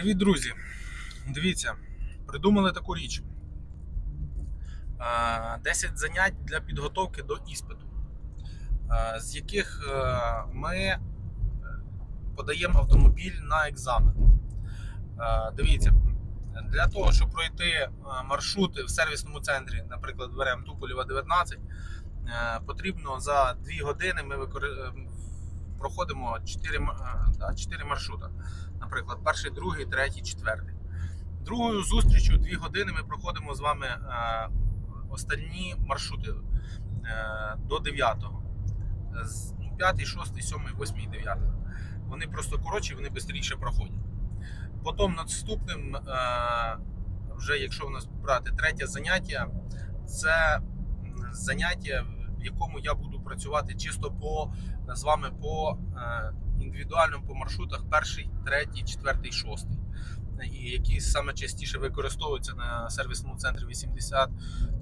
Привіт, друзі! Дивіться, придумали таку річ: Е, 10 занять для підготовки до іспиту, е, з яких е, ми подаємо автомобіль на екзамен. Е, Дивіться, для того, щоб пройти е, маршрути в сервісному центрі, наприклад, беремо Туполєва 19, е, потрібно за 2 години ми е, проходимо 4, е, да, 4 маршрути наприклад, перший, другий, третій, четвертий. Другою зустрічю дві години ми проходимо з вами е, останні маршрути е, до 9-го. З ну, 5, 6, 7, 8, 9. Вони просто коротші, вони швидше проходять. Потім наступним, е, вже якщо у нас брати третє заняття, це заняття, в якому я буду працювати чисто по з вами по е, індивідуальним по маршрутах перший, третій, четвертий, шостий. І які саме частіше використовуються на сервісному центрі 80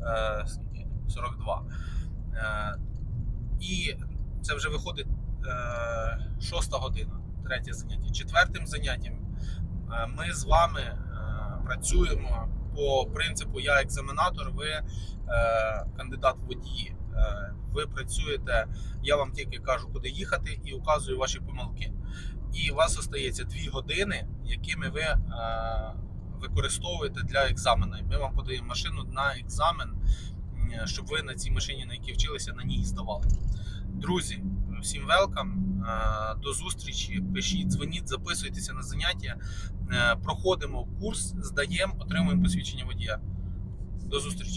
е, 42. Е, і це вже виходить е, шоста година, третє заняття. Четвертим заняттям е, ми з вами е, працюємо по принципу я екзаменатор, ви е, кандидат водії. Ви працюєте, я вам тільки кажу, куди їхати, і указую ваші помилки. І у вас остається дві години, якими ви е, використовуєте для екзамену. І Ми вам подаємо машину на екзамен, щоб ви на цій машині, на якій вчилися, на ній здавали. Друзі, всім велкам. е, До зустрічі. Пишіть, дзвоніть, записуйтеся на заняття. Е, Проходимо курс, здаємо, отримуємо посвідчення водія. До зустрічі.